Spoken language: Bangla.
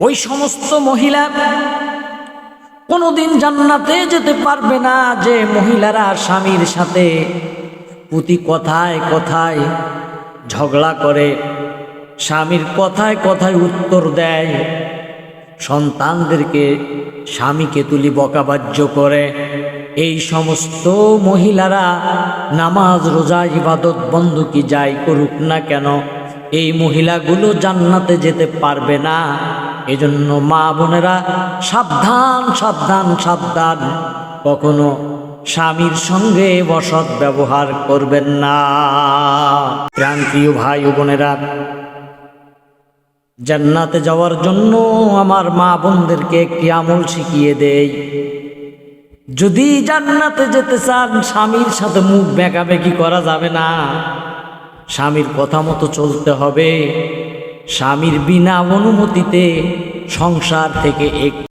ওই সমস্ত মহিলা কোনোদিন জান্নাতে যেতে পারবে না যে মহিলারা স্বামীর সাথে প্রতি কথায় কথায় ঝগড়া করে, স্বামীর কথায় কথায় উত্তর দেয়। সন্তানদেরকে স্বামীকে তুলি বকাবাজ্য করে। এই সমস্ত মহিলারা নামাজ, রোজা, ইবাদত বন্ধুকি যাই করুক না কেন? এই মহিলাগুলো জান্নাতে যেতে পারবে না। এজন্য মা বোনেরা সাবধান সাবধান সাবধান। কখনো স্বামীর সঙ্গে বসত ব্যবহার করবেন না। প্রান্তীয় ভাই বোনেরা, জান্নাতে যাওয়ার জন্য আমার মা বোনদেরকে একটি আমল শিখিয়ে দেই। যদি জান্নাতে যেতে চান, স্বামীর সাথে মুখ বেঁকাবেকি করা যাবে না। স্বামীর কথা মতো চলতে হবে। স্বামীর বিনা অনুমতিতে সংসার থেকে এক